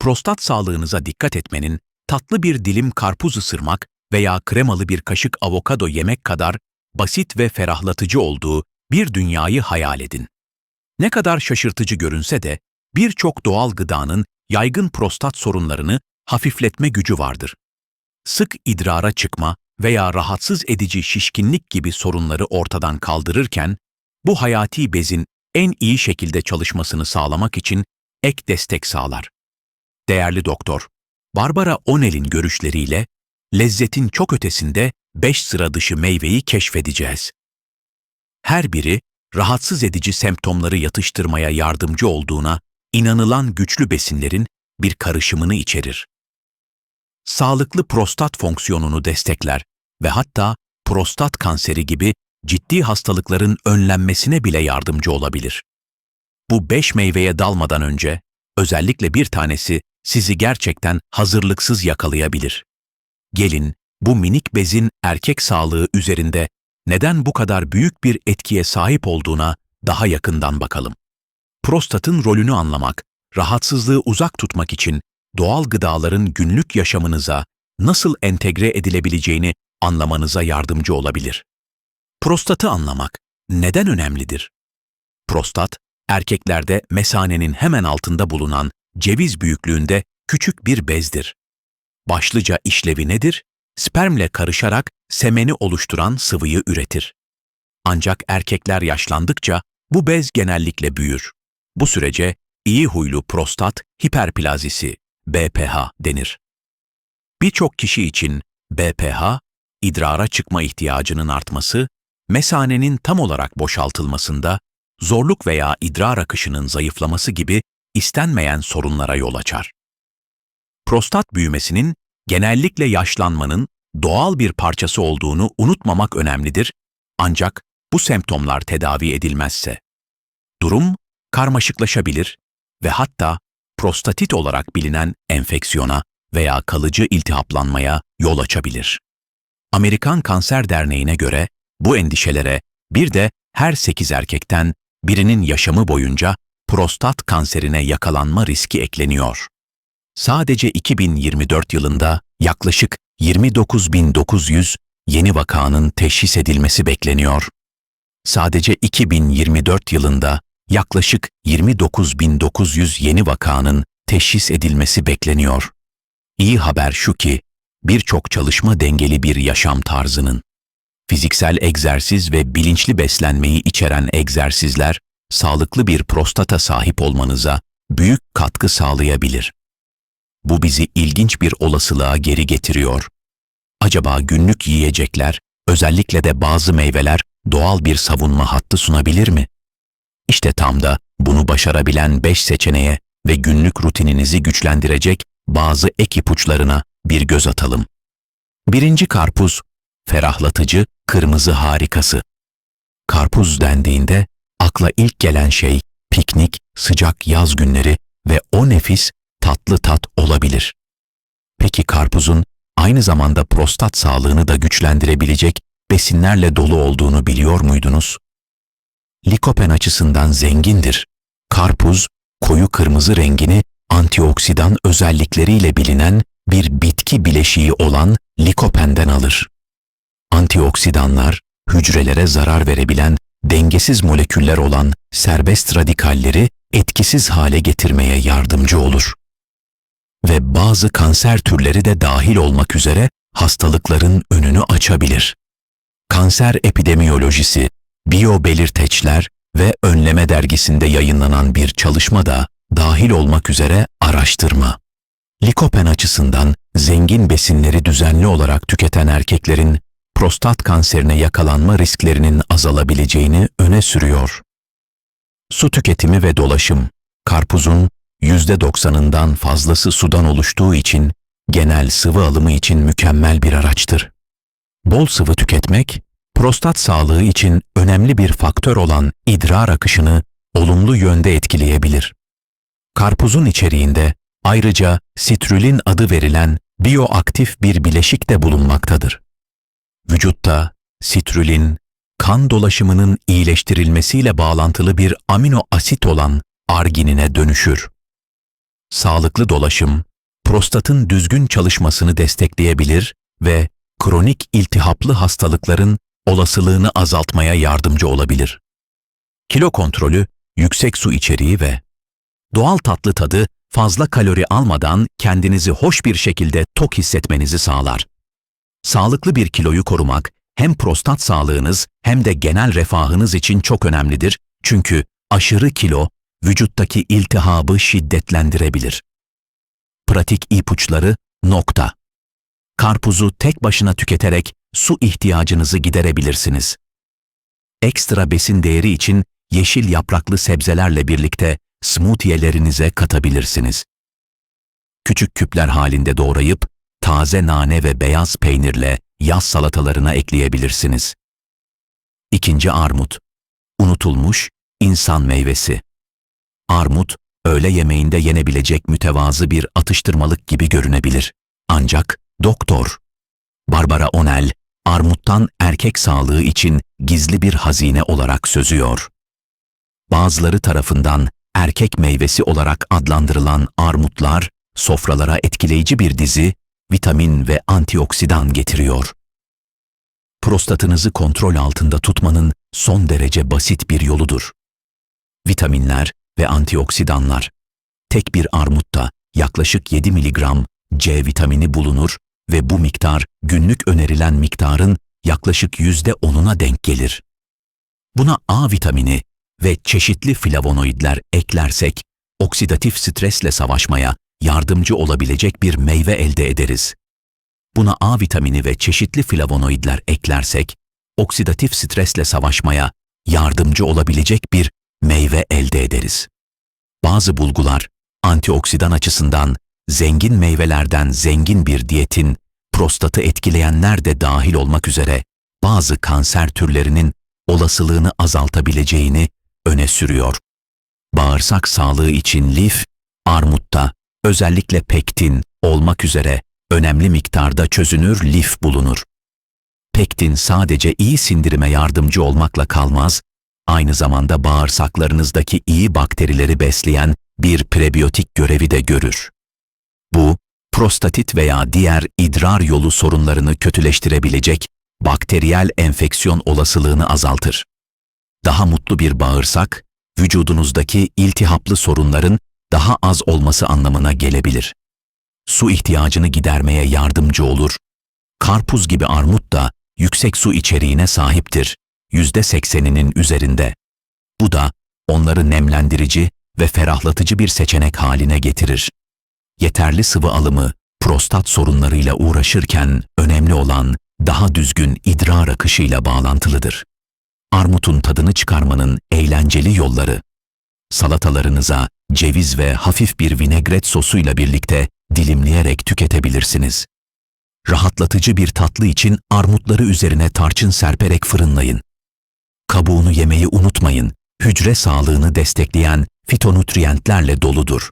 prostat sağlığınıza dikkat etmenin tatlı bir dilim karpuz ısırmak veya kremalı bir kaşık avokado yemek kadar basit ve ferahlatıcı olduğu bir dünyayı hayal edin. Ne kadar şaşırtıcı görünse de birçok doğal gıdanın yaygın prostat sorunlarını hafifletme gücü vardır. Sık idrara çıkma veya rahatsız edici şişkinlik gibi sorunları ortadan kaldırırken, bu hayati bezin en iyi şekilde çalışmasını sağlamak için ek destek sağlar. Değerli doktor, Barbara Onel'in görüşleriyle lezzetin çok ötesinde 5 sıra dışı meyveyi keşfedeceğiz. Her biri rahatsız edici semptomları yatıştırmaya yardımcı olduğuna inanılan güçlü besinlerin bir karışımını içerir. Sağlıklı prostat fonksiyonunu destekler ve hatta prostat kanseri gibi ciddi hastalıkların önlenmesine bile yardımcı olabilir. Bu beş meyveye dalmadan önce özellikle bir tanesi sizi gerçekten hazırlıksız yakalayabilir. Gelin bu minik bezin erkek sağlığı üzerinde neden bu kadar büyük bir etkiye sahip olduğuna daha yakından bakalım. Prostatın rolünü anlamak, rahatsızlığı uzak tutmak için doğal gıdaların günlük yaşamınıza nasıl entegre edilebileceğini anlamanıza yardımcı olabilir. Prostatı anlamak neden önemlidir? Prostat, erkeklerde mesanenin hemen altında bulunan ceviz büyüklüğünde küçük bir bezdir. Başlıca işlevi nedir? Spermle karışarak semeni oluşturan sıvıyı üretir. Ancak erkekler yaşlandıkça bu bez genellikle büyür. Bu sürece iyi huylu prostat hiperplazisi BPH denir. Birçok kişi için BPH, idrara çıkma ihtiyacının artması, mesanenin tam olarak boşaltılmasında, zorluk veya idrar akışının zayıflaması gibi istenmeyen sorunlara yol açar. Prostat büyümesinin genellikle yaşlanmanın doğal bir parçası olduğunu unutmamak önemlidir ancak bu semptomlar tedavi edilmezse durum karmaşıklaşabilir ve hatta prostatit olarak bilinen enfeksiyona veya kalıcı iltihaplanmaya yol açabilir. Amerikan Kanser Derneği'ne göre bu endişelere bir de her 8 erkekten birinin yaşamı boyunca prostat kanserine yakalanma riski ekleniyor. Sadece 2024 yılında yaklaşık 29.900 yeni vakanın teşhis edilmesi bekleniyor. Sadece 2024 yılında yaklaşık 29.900 yeni vakanın teşhis edilmesi bekleniyor. İyi haber şu ki, birçok çalışma dengeli bir yaşam tarzının, fiziksel egzersiz ve bilinçli beslenmeyi içeren egzersizler, sağlıklı bir prostata sahip olmanıza büyük katkı sağlayabilir. Bu bizi ilginç bir olasılığa geri getiriyor. Acaba günlük yiyecekler, özellikle de bazı meyveler doğal bir savunma hattı sunabilir mi? İşte tam da bunu başarabilen 5 seçeneğe ve günlük rutininizi güçlendirecek bazı ek ipuçlarına bir göz atalım. Birinci karpuz, ferahlatıcı, kırmızı harikası. Karpuz dendiğinde akla ilk gelen şey piknik, sıcak yaz günleri ve o nefis tatlı tat olabilir. Peki karpuzun aynı zamanda prostat sağlığını da güçlendirebilecek besinlerle dolu olduğunu biliyor muydunuz? Likopen açısından zengindir. Karpuz, koyu kırmızı rengini antioksidan özellikleriyle bilinen bir bitki bileşiği olan likopenden alır. Antioksidanlar, hücrelere zarar verebilen dengesiz moleküller olan serbest radikalleri etkisiz hale getirmeye yardımcı olur. Ve bazı kanser türleri de dahil olmak üzere hastalıkların önünü açabilir. Kanser epidemiyolojisi, biyobelirteçler ve önleme dergisinde yayınlanan bir çalışma da dahil olmak üzere araştırma. Likopen açısından zengin besinleri düzenli olarak tüketen erkeklerin prostat kanserine yakalanma risklerinin azalabileceğini öne sürüyor. Su tüketimi ve dolaşım, karpuzun %90'ından fazlası sudan oluştuğu için genel sıvı alımı için mükemmel bir araçtır. Bol sıvı tüketmek, prostat sağlığı için önemli bir faktör olan idrar akışını olumlu yönde etkileyebilir. Karpuzun içeriğinde ayrıca sitrulin adı verilen bioaktif bir bileşik de bulunmaktadır. Vücutta sitrulin, kan dolaşımının iyileştirilmesiyle bağlantılı bir amino asit olan arginine dönüşür. Sağlıklı dolaşım, prostatın düzgün çalışmasını destekleyebilir ve kronik iltihaplı hastalıkların olasılığını azaltmaya yardımcı olabilir. Kilo kontrolü, yüksek su içeriği ve doğal tatlı tadı fazla kalori almadan kendinizi hoş bir şekilde tok hissetmenizi sağlar. Sağlıklı bir kiloyu korumak hem prostat sağlığınız hem de genel refahınız için çok önemlidir çünkü aşırı kilo vücuttaki iltihabı şiddetlendirebilir. Pratik ipuçları nokta. Karpuzu tek başına tüketerek su ihtiyacınızı giderebilirsiniz. Ekstra besin değeri için yeşil yapraklı sebzelerle birlikte smoothie'lerinize katabilirsiniz. Küçük küpler halinde doğrayıp taze nane ve beyaz peynirle yaz salatalarına ekleyebilirsiniz. İkinci armut. Unutulmuş insan meyvesi. Armut, öğle yemeğinde yenebilecek mütevazı bir atıştırmalık gibi görünebilir. Ancak doktor Barbara Onel, armuttan erkek sağlığı için gizli bir hazine olarak sözüyor. Bazıları tarafından erkek meyvesi olarak adlandırılan armutlar, sofralara etkileyici bir dizi vitamin ve antioksidan getiriyor. Prostatınızı kontrol altında tutmanın son derece basit bir yoludur. Vitaminler ve antioksidanlar. Tek bir armutta yaklaşık 7 mg C vitamini bulunur ve bu miktar günlük önerilen miktarın yaklaşık %10'una denk gelir. Buna A vitamini ve çeşitli flavonoidler eklersek, oksidatif stresle savaşmaya yardımcı olabilecek bir meyve elde ederiz. Buna A vitamini ve çeşitli flavonoidler eklersek, oksidatif stresle savaşmaya yardımcı olabilecek bir meyve elde ederiz. Bazı bulgular, antioksidan açısından zengin meyvelerden zengin bir diyetin, prostatı etkileyenler de dahil olmak üzere bazı kanser türlerinin olasılığını azaltabileceğini öne sürüyor. Bağırsak sağlığı için lif, armutta, özellikle pektin olmak üzere önemli miktarda çözünür lif bulunur. Pektin sadece iyi sindirime yardımcı olmakla kalmaz, aynı zamanda bağırsaklarınızdaki iyi bakterileri besleyen bir prebiyotik görevi de görür. Bu, prostatit veya diğer idrar yolu sorunlarını kötüleştirebilecek bakteriyel enfeksiyon olasılığını azaltır. Daha mutlu bir bağırsak, vücudunuzdaki iltihaplı sorunların daha az olması anlamına gelebilir. Su ihtiyacını gidermeye yardımcı olur. Karpuz gibi armut da yüksek su içeriğine sahiptir, yüzde sekseninin üzerinde. Bu da onları nemlendirici ve ferahlatıcı bir seçenek haline getirir. Yeterli sıvı alımı, prostat sorunlarıyla uğraşırken önemli olan daha düzgün idrar akışıyla bağlantılıdır. Armutun tadını çıkarmanın eğlenceli yolları. Salatalarınıza ceviz ve hafif bir vinegret sosuyla birlikte dilimleyerek tüketebilirsiniz. Rahatlatıcı bir tatlı için armutları üzerine tarçın serperek fırınlayın. Kabuğunu yemeyi unutmayın, hücre sağlığını destekleyen fitonutriyentlerle doludur.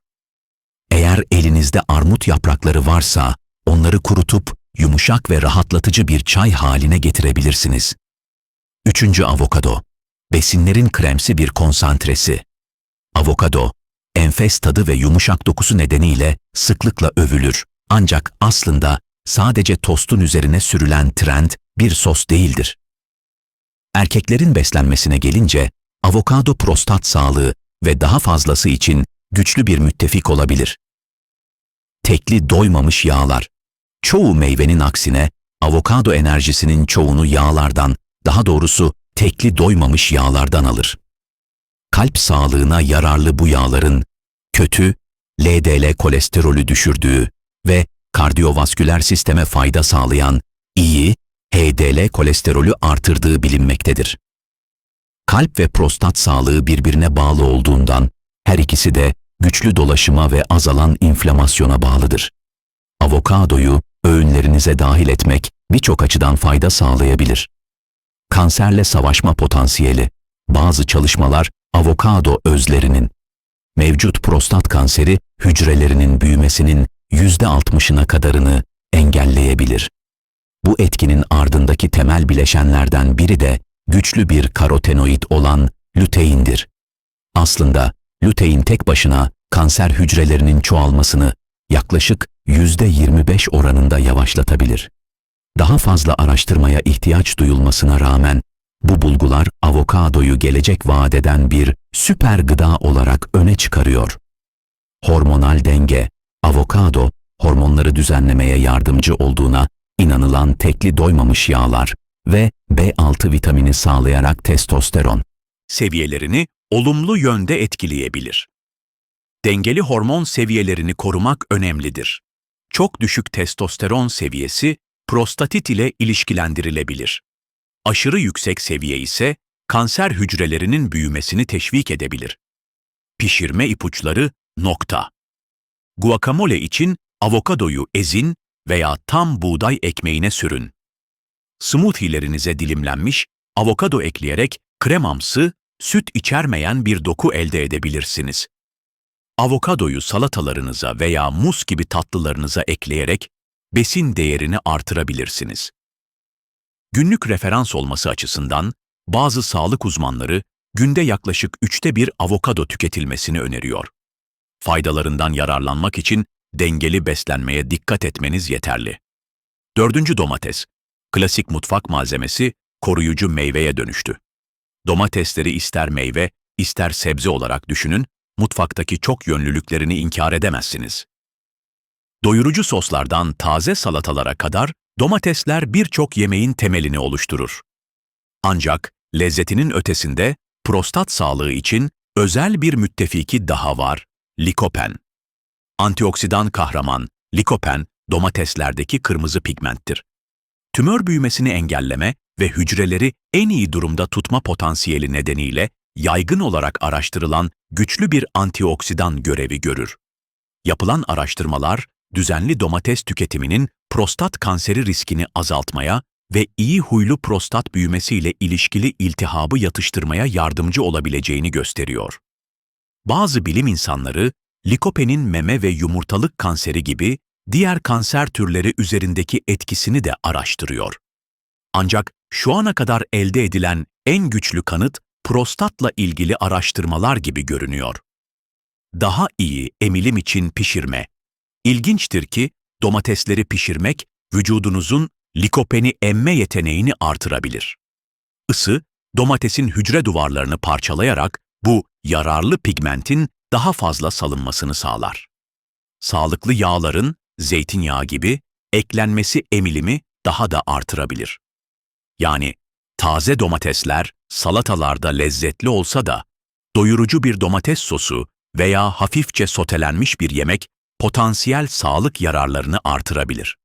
Eğer elinizde armut yaprakları varsa, onları kurutup yumuşak ve rahatlatıcı bir çay haline getirebilirsiniz. Üçüncü avokado. Besinlerin kremsi bir konsantresi. Avokado, enfes tadı ve yumuşak dokusu nedeniyle sıklıkla övülür. Ancak aslında sadece tostun üzerine sürülen trend bir sos değildir. Erkeklerin beslenmesine gelince avokado prostat sağlığı ve daha fazlası için güçlü bir müttefik olabilir. Tekli doymamış yağlar. Çoğu meyvenin aksine avokado enerjisinin çoğunu yağlardan, daha doğrusu tekli doymamış yağlardan alır. Kalp sağlığına yararlı bu yağların kötü LDL kolesterolü düşürdüğü ve kardiyovasküler sisteme fayda sağlayan iyi HDL kolesterolü artırdığı bilinmektedir. Kalp ve prostat sağlığı birbirine bağlı olduğundan her ikisi de güçlü dolaşıma ve azalan inflamasyona bağlıdır. Avokadoyu öğünlerinize dahil etmek birçok açıdan fayda sağlayabilir. Kanserle savaşma potansiyeli. Bazı çalışmalar avokado özlerinin mevcut prostat kanseri hücrelerinin büyümesinin %60'ına kadarını engelleyebilir. Bu etkinin ardındaki temel bileşenlerden biri de güçlü bir karotenoid olan lüteindir. Aslında lütein tek başına kanser hücrelerinin çoğalmasını yaklaşık %25 oranında yavaşlatabilir. Daha fazla araştırmaya ihtiyaç duyulmasına rağmen bu bulgular avokadoyu gelecek vaat bir süper gıda olarak öne çıkarıyor. Hormonal denge, avokado, hormonları düzenlemeye yardımcı olduğuna inanılan tekli doymamış yağlar ve B6 vitamini sağlayarak testosteron seviyelerini olumlu yönde etkileyebilir. Dengeli hormon seviyelerini korumak önemlidir. Çok düşük testosteron seviyesi prostatit ile ilişkilendirilebilir. Aşırı yüksek seviye ise kanser hücrelerinin büyümesini teşvik edebilir. Pişirme ipuçları nokta. Guacamole için avokadoyu ezin veya tam buğday ekmeğine sürün. Smoothie'lerinize dilimlenmiş avokado ekleyerek kremamsı, süt içermeyen bir doku elde edebilirsiniz. Avokadoyu salatalarınıza veya muz gibi tatlılarınıza ekleyerek besin değerini artırabilirsiniz. Günlük referans olması açısından bazı sağlık uzmanları günde yaklaşık üçte bir avokado tüketilmesini öneriyor. Faydalarından yararlanmak için dengeli beslenmeye dikkat etmeniz yeterli. Dördüncü domates. Klasik mutfak malzemesi koruyucu meyveye dönüştü. Domatesleri ister meyve, ister sebze olarak düşünün, mutfaktaki çok yönlülüklerini inkar edemezsiniz. Doyurucu soslardan taze salatalara kadar domatesler birçok yemeğin temelini oluşturur. Ancak lezzetinin ötesinde prostat sağlığı için özel bir müttefiki daha var, likopen. Antioksidan kahraman, likopen, domateslerdeki kırmızı pigmenttir. Tümör büyümesini engelleme ve hücreleri en iyi durumda tutma potansiyeli nedeniyle yaygın olarak araştırılan güçlü bir antioksidan görevi görür. Yapılan araştırmalar, düzenli domates tüketiminin prostat kanseri riskini azaltmaya ve iyi huylu prostat büyümesiyle ilişkili iltihabı yatıştırmaya yardımcı olabileceğini gösteriyor. Bazı bilim insanları, likopenin meme ve yumurtalık kanseri gibi diğer kanser türleri üzerindeki etkisini de araştırıyor. Ancak şu ana kadar elde edilen en güçlü kanıt prostatla ilgili araştırmalar gibi görünüyor. Daha iyi emilim için pişirme. İlginçtir ki domatesleri pişirmek vücudunuzun likopeni emme yeteneğini artırabilir. Isı, domatesin hücre duvarlarını parçalayarak bu yararlı pigmentin daha fazla salınmasını sağlar. Sağlıklı yağların, zeytinyağı gibi, eklenmesi emilimi daha da artırabilir. Yani taze domatesler salatalarda lezzetli olsa da doyurucu bir domates sosu veya hafifçe sotelenmiş bir yemek potansiyel sağlık yararlarını artırabilir.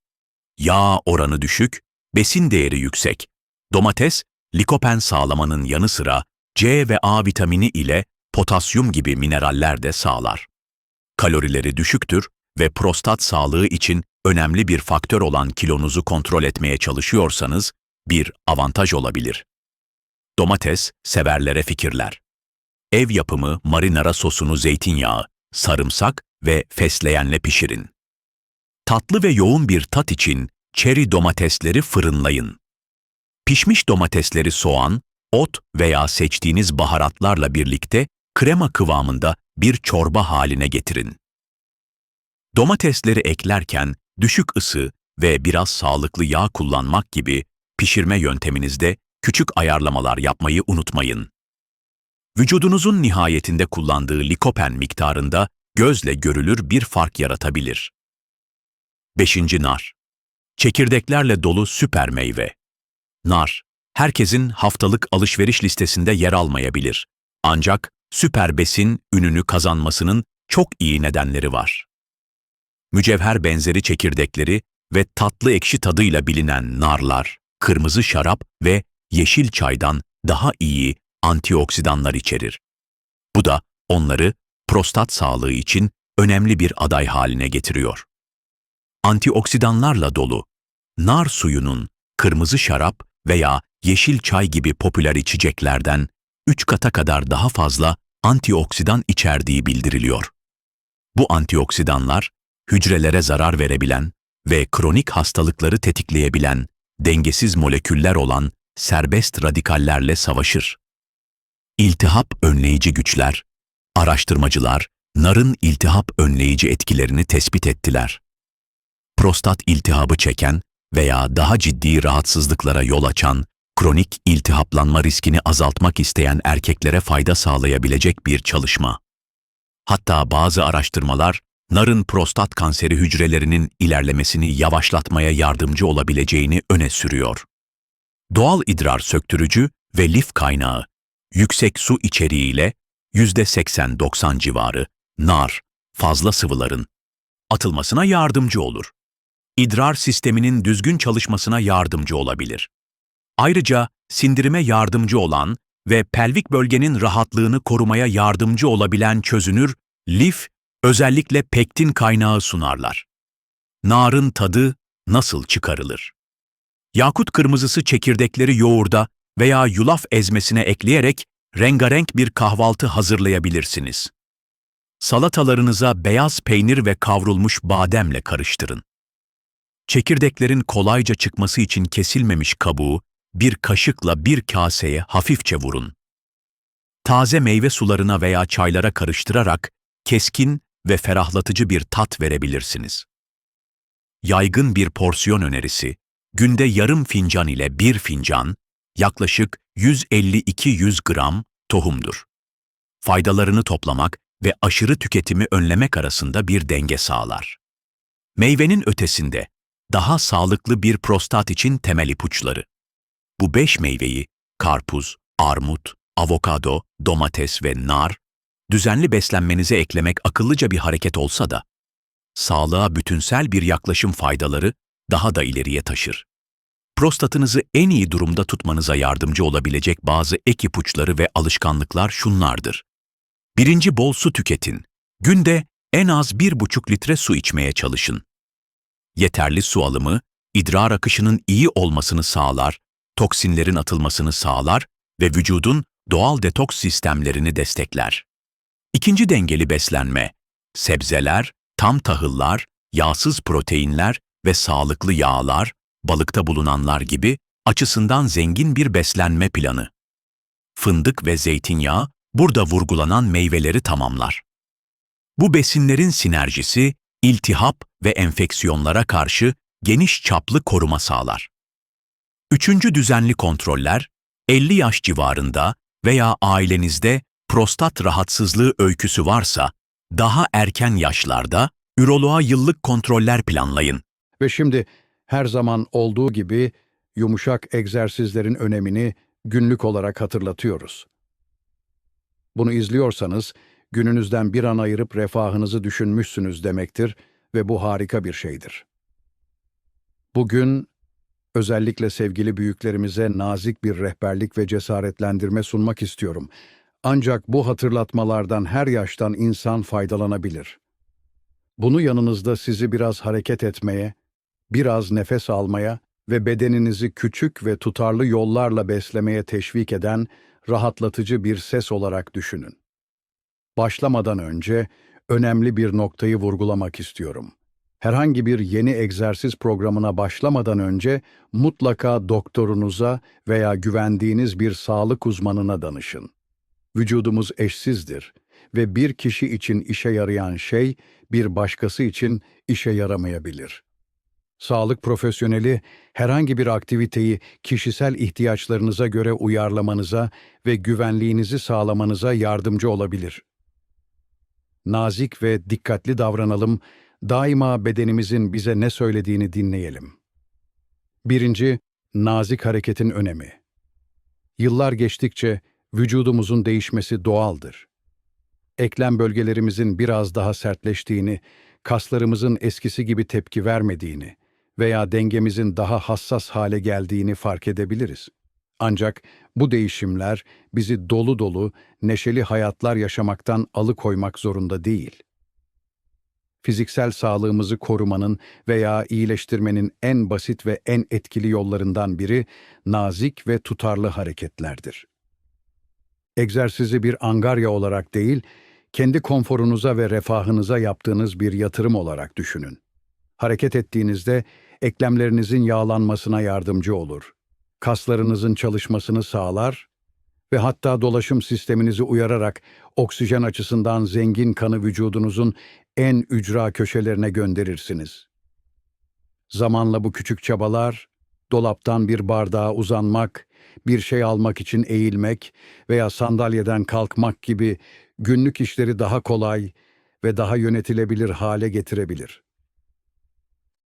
Yağ oranı düşük, besin değeri yüksek. Domates, likopen sağlamanın yanı sıra C ve A vitamini ile potasyum gibi mineraller de sağlar. Kalorileri düşüktür ve prostat sağlığı için önemli bir faktör olan kilonuzu kontrol etmeye çalışıyorsanız bir avantaj olabilir. Domates, severlere fikirler. Ev yapımı marinara sosunu zeytinyağı, sarımsak ve fesleğenle pişirin. Tatlı ve yoğun bir tat için çeri domatesleri fırınlayın. Pişmiş domatesleri soğan, ot veya seçtiğiniz baharatlarla birlikte krema kıvamında bir çorba haline getirin. Domatesleri eklerken düşük ısı ve biraz sağlıklı yağ kullanmak gibi pişirme yönteminizde küçük ayarlamalar yapmayı unutmayın. Vücudunuzun nihayetinde kullandığı likopen miktarında gözle görülür bir fark yaratabilir. 5. Nar Çekirdeklerle dolu süper meyve. Nar, herkesin haftalık alışveriş listesinde yer almayabilir. Ancak süper besin ününü kazanmasının çok iyi nedenleri var. Mücevher benzeri çekirdekleri ve tatlı ekşi tadıyla bilinen narlar, kırmızı şarap ve yeşil çaydan daha iyi antioksidanlar içerir. Bu da onları prostat sağlığı için önemli bir aday haline getiriyor. Antioksidanlarla dolu, nar suyunun kırmızı şarap veya yeşil çay gibi popüler içeceklerden 3 kata kadar daha fazla antioksidan içerdiği bildiriliyor. Bu antioksidanlar, hücrelere zarar verebilen ve kronik hastalıkları tetikleyebilen dengesiz moleküller olan serbest radikallerle savaşır. İltihap önleyici güçler, araştırmacılar narın iltihap önleyici etkilerini tespit ettiler. Prostat iltihabı çeken veya daha ciddi rahatsızlıklara yol açan, kronik iltihaplanma riskini azaltmak isteyen erkeklere fayda sağlayabilecek bir çalışma. Hatta bazı araştırmalar, narın prostat kanseri hücrelerinin ilerlemesini yavaşlatmaya yardımcı olabileceğini öne sürüyor. Doğal idrar söktürücü ve lif kaynağı, yüksek su içeriğiyle %80-90 civarı, nar, fazla sıvıların atılmasına yardımcı olur. İdrar sisteminin düzgün çalışmasına yardımcı olabilir. Ayrıca sindirime yardımcı olan ve pelvik bölgenin rahatlığını korumaya yardımcı olabilen çözünür, lif, özellikle pektin kaynağı sunarlar. Narın tadı nasıl çıkarılır? Yakut kırmızısı çekirdekleri yoğurda veya yulaf ezmesine ekleyerek rengarenk bir kahvaltı hazırlayabilirsiniz. Salatalarınıza beyaz peynir ve kavrulmuş bademle karıştırın. Çekirdeklerin kolayca çıkması için kesilmemiş kabuğu bir kaşıkla bir kaseye hafifçe vurun. Taze meyve sularına veya çaylara karıştırarak keskin ve ferahlatıcı bir tat verebilirsiniz. Yaygın bir porsiyon önerisi, günde yarım fincan ile bir fincan, yaklaşık 150-200 gram tohumdur. Faydalarını toplamak ve aşırı tüketimi önlemek arasında bir denge sağlar. Meyvenin ötesinde daha sağlıklı bir prostat için temel ipuçları. Bu beş meyveyi karpuz, armut, avokado, domates ve nar düzenli beslenmenize eklemek akıllıca bir hareket olsa da sağlığa bütünsel bir yaklaşım faydaları daha da ileriye taşır. Prostatınızı en iyi durumda tutmanıza yardımcı olabilecek bazı ek ipuçları ve alışkanlıklar şunlardır. Birinci bol su tüketin. Günde en az 1,5 litre su içmeye çalışın. Yeterli su alımı, idrar akışının iyi olmasını sağlar, toksinlerin atılmasını sağlar ve vücudun doğal detoks sistemlerini destekler. İkinci dengeli beslenme, sebzeler, tam tahıllar, yağsız proteinler ve sağlıklı yağlar, balıkta bulunanlar gibi açısından zengin bir beslenme planı. Fındık ve zeytinyağı burada vurgulanan meyveleri tamamlar. Bu besinlerin sinerjisi, iltihap ve enfeksiyonlara karşı geniş çaplı koruma sağlar. Üçüncü düzenli kontroller, 50 yaş civarında veya ailenizde prostat rahatsızlığı öyküsü varsa, daha erken yaşlarda üroloğa yıllık kontroller planlayın. Ve şimdi her zaman olduğu gibi yumuşak egzersizlerin önemini günlük olarak hatırlatıyoruz. Bunu izliyorsanız gününüzden bir an ayırıp refahınızı düşünmüşsünüz demektir ve bu harika bir şeydir. Bugün özellikle sevgili büyüklerimize nazik bir rehberlik ve cesaretlendirme sunmak istiyorum. Ancak bu hatırlatmalardan her yaştan insan faydalanabilir. Bunu yanınızda sizi biraz hareket etmeye, biraz nefes almaya ve bedeninizi küçük ve tutarlı yollarla beslemeye teşvik eden rahatlatıcı bir ses olarak düşünün. Başlamadan önce önemli bir noktayı vurgulamak istiyorum. Herhangi bir yeni egzersiz programına başlamadan önce mutlaka doktorunuza veya güvendiğiniz bir sağlık uzmanına danışın. Vücudumuz eşsizdir ve bir kişi için işe yarayan şey bir başkası için işe yaramayabilir. Sağlık profesyoneli herhangi bir aktiviteyi kişisel ihtiyaçlarınıza göre uyarlamanıza ve güvenliğinizi sağlamanıza yardımcı olabilir. Nazik ve dikkatli davranalım, daima bedenimizin bize ne söylediğini dinleyelim. Birinci, nazik hareketin önemi. Yıllar geçtikçe vücudumuzun değişmesi doğaldır. Eklem bölgelerimizin biraz daha sertleştiğini, kaslarımızın eskisi gibi tepki vermediğini, veya dengemizin daha hassas hale geldiğini fark edebiliriz. Ancak bu değişimler bizi dolu dolu, neşeli hayatlar yaşamaktan alıkoymak zorunda değil. Fiziksel sağlığımızı korumanın veya iyileştirmenin en basit ve en etkili yollarından biri nazik ve tutarlı hareketlerdir. Egzersizi bir angarya olarak değil, kendi konforunuza ve refahınıza yaptığınız bir yatırım olarak düşünün. Hareket ettiğinizde eklemlerinizin yağlanmasına yardımcı olur. Kaslarınızın çalışmasını sağlar ve hatta dolaşım sisteminizi uyararak oksijen açısından zengin kanı vücudunuzun en ücra köşelerine gönderirsiniz. Zamanla bu küçük çabalar, dolaptan bir bardağa uzanmak, bir şey almak için eğilmek veya sandalyeden kalkmak gibi günlük işleri daha kolay ve daha yönetilebilir hale getirebilir.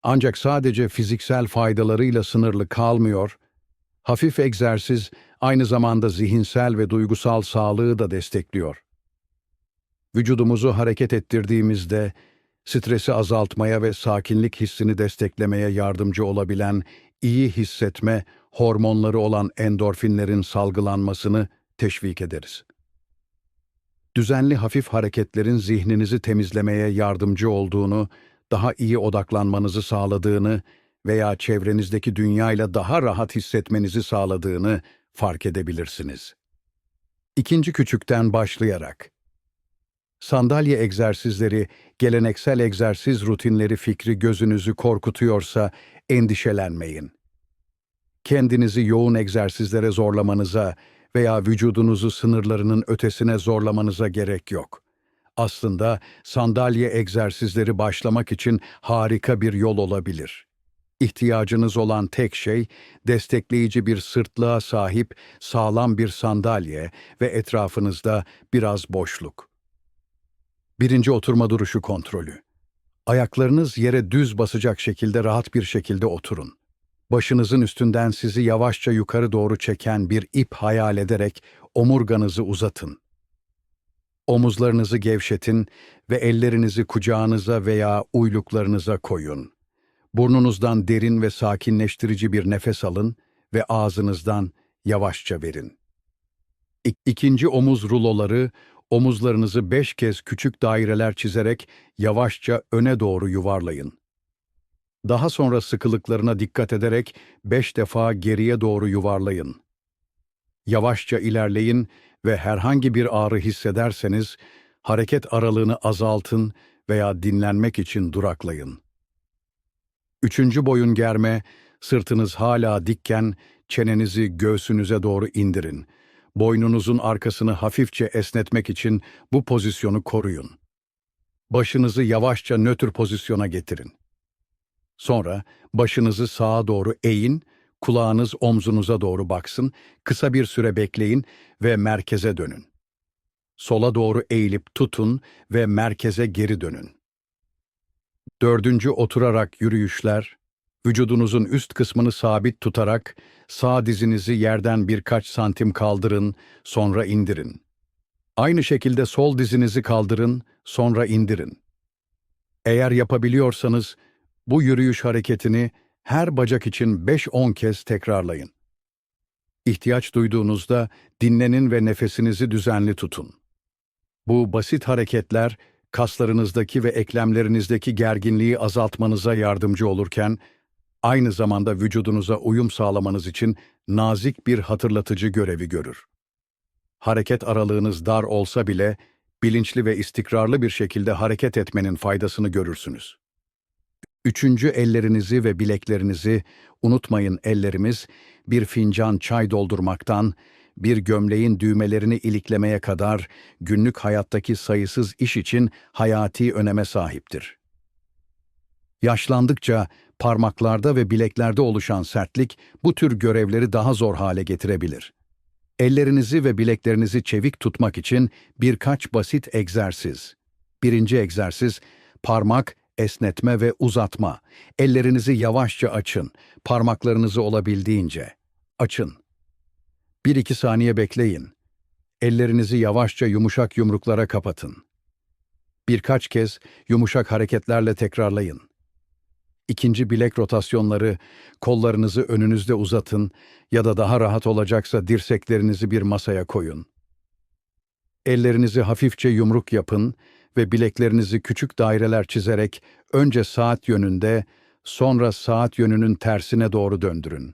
Ancak sadece fiziksel faydalarıyla sınırlı kalmıyor, hafif egzersiz aynı zamanda zihinsel ve duygusal sağlığı da destekliyor. Vücudumuzu hareket ettirdiğimizde stresi azaltmaya ve sakinlik hissini desteklemeye yardımcı olabilen iyi hissetme hormonları olan endorfinlerin salgılanmasını teşvik ederiz. Düzenli hafif hareketlerin zihninizi temizlemeye yardımcı olduğunu, daha iyi odaklanmanızı sağladığını veya çevrenizdeki dünyayla daha rahat hissetmenizi sağladığını fark edebilirsiniz. İkinci küçükten başlayarak Sandalye egzersizleri, geleneksel egzersiz rutinleri fikri gözünüzü korkutuyorsa endişelenmeyin. Kendinizi yoğun egzersizlere zorlamanıza veya vücudunuzu sınırlarının ötesine zorlamanıza gerek yok. Aslında sandalye egzersizleri başlamak için harika bir yol olabilir. İhtiyacınız olan tek şey destekleyici bir sırtlığa sahip sağlam bir sandalye ve etrafınızda biraz boşluk. Birinci oturma duruşu kontrolü. Ayaklarınız yere düz basacak şekilde rahat bir şekilde oturun. Başınızın üstünden sizi yavaşça yukarı doğru çeken bir ip hayal ederek omurganızı uzatın. Omuzlarınızı gevşetin ve ellerinizi kucağınıza veya uyluklarınıza koyun. Burnunuzdan derin ve sakinleştirici bir nefes alın ve ağzınızdan yavaşça verin. İk- İkinci omuz ruloları, omuzlarınızı beş kez küçük daireler çizerek yavaşça öne doğru yuvarlayın. Daha sonra sıkılıklarına dikkat ederek beş defa geriye doğru yuvarlayın. Yavaşça ilerleyin ve herhangi bir ağrı hissederseniz hareket aralığını azaltın veya dinlenmek için duraklayın. Üçüncü boyun germe, sırtınız hala dikken çenenizi göğsünüze doğru indirin. Boynunuzun arkasını hafifçe esnetmek için bu pozisyonu koruyun. Başınızı yavaşça nötr pozisyona getirin. Sonra başınızı sağa doğru eğin, kulağınız omzunuza doğru baksın, kısa bir süre bekleyin ve merkeze dönün. Sola doğru eğilip tutun ve merkeze geri dönün. Dördüncü oturarak yürüyüşler, vücudunuzun üst kısmını sabit tutarak sağ dizinizi yerden birkaç santim kaldırın, sonra indirin. Aynı şekilde sol dizinizi kaldırın, sonra indirin. Eğer yapabiliyorsanız bu yürüyüş hareketini her bacak için 5-10 kez tekrarlayın. İhtiyaç duyduğunuzda dinlenin ve nefesinizi düzenli tutun. Bu basit hareketler kaslarınızdaki ve eklemlerinizdeki gerginliği azaltmanıza yardımcı olurken aynı zamanda vücudunuza uyum sağlamanız için nazik bir hatırlatıcı görevi görür. Hareket aralığınız dar olsa bile bilinçli ve istikrarlı bir şekilde hareket etmenin faydasını görürsünüz. Üçüncü ellerinizi ve bileklerinizi, unutmayın ellerimiz, bir fincan çay doldurmaktan, bir gömleğin düğmelerini iliklemeye kadar günlük hayattaki sayısız iş için hayati öneme sahiptir. Yaşlandıkça parmaklarda ve bileklerde oluşan sertlik bu tür görevleri daha zor hale getirebilir. Ellerinizi ve bileklerinizi çevik tutmak için birkaç basit egzersiz. Birinci egzersiz, parmak, esnetme ve uzatma. Ellerinizi yavaşça açın, parmaklarınızı olabildiğince. Açın. 1-2 saniye bekleyin. Ellerinizi yavaşça yumuşak yumruklara kapatın. Birkaç kez yumuşak hareketlerle tekrarlayın. İkinci bilek rotasyonları, kollarınızı önünüzde uzatın ya da daha rahat olacaksa dirseklerinizi bir masaya koyun. Ellerinizi hafifçe yumruk yapın ve bileklerinizi küçük daireler çizerek önce saat yönünde, sonra saat yönünün tersine doğru döndürün.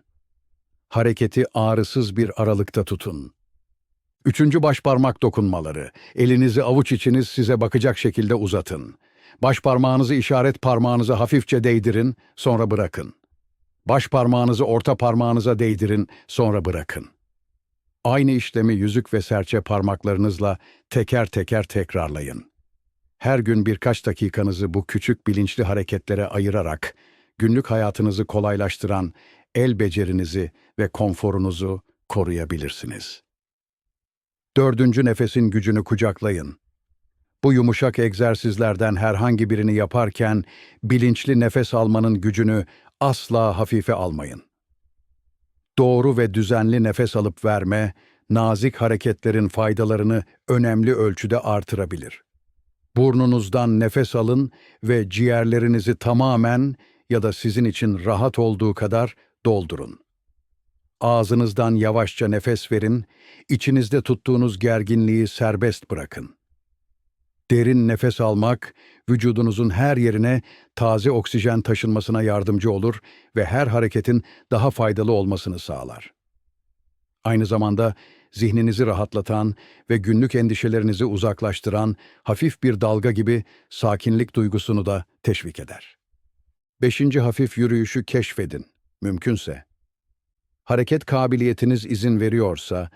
Hareketi ağrısız bir aralıkta tutun. Üçüncü başparmak dokunmaları. Elinizi avuç içiniz size bakacak şekilde uzatın. Baş parmağınızı işaret parmağınıza hafifçe değdirin, sonra bırakın. Baş parmağınızı orta parmağınıza değdirin, sonra bırakın. Aynı işlemi yüzük ve serçe parmaklarınızla teker teker tekrarlayın. Her gün birkaç dakikanızı bu küçük bilinçli hareketlere ayırarak günlük hayatınızı kolaylaştıran el becerinizi ve konforunuzu koruyabilirsiniz. Dördüncü nefesin gücünü kucaklayın. Bu yumuşak egzersizlerden herhangi birini yaparken bilinçli nefes almanın gücünü asla hafife almayın. Doğru ve düzenli nefes alıp verme, nazik hareketlerin faydalarını önemli ölçüde artırabilir. Burnunuzdan nefes alın ve ciğerlerinizi tamamen ya da sizin için rahat olduğu kadar doldurun. Ağzınızdan yavaşça nefes verin, içinizde tuttuğunuz gerginliği serbest bırakın. Derin nefes almak, vücudunuzun her yerine taze oksijen taşınmasına yardımcı olur ve her hareketin daha faydalı olmasını sağlar. Aynı zamanda zihninizi rahatlatan ve günlük endişelerinizi uzaklaştıran hafif bir dalga gibi sakinlik duygusunu da teşvik eder. Beşinci hafif yürüyüşü keşfedin, mümkünse. Hareket kabiliyetiniz izin veriyorsa,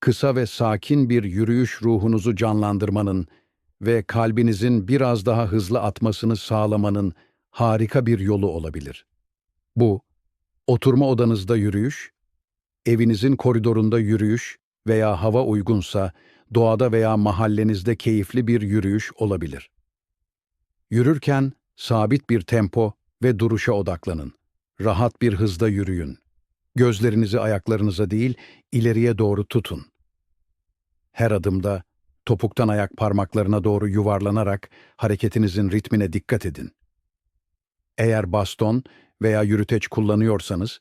kısa ve sakin bir yürüyüş ruhunuzu canlandırmanın ve kalbinizin biraz daha hızlı atmasını sağlamanın harika bir yolu olabilir. Bu, oturma odanızda yürüyüş, evinizin koridorunda yürüyüş veya hava uygunsa doğada veya mahallenizde keyifli bir yürüyüş olabilir. Yürürken sabit bir tempo ve duruşa odaklanın. Rahat bir hızda yürüyün. Gözlerinizi ayaklarınıza değil, ileriye doğru tutun. Her adımda topuktan ayak parmaklarına doğru yuvarlanarak hareketinizin ritmine dikkat edin. Eğer baston veya yürüteç kullanıyorsanız,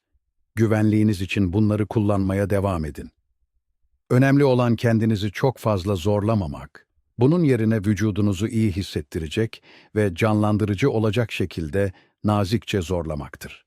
güvenliğiniz için bunları kullanmaya devam edin. Önemli olan kendinizi çok fazla zorlamamak. Bunun yerine vücudunuzu iyi hissettirecek ve canlandırıcı olacak şekilde nazikçe zorlamaktır.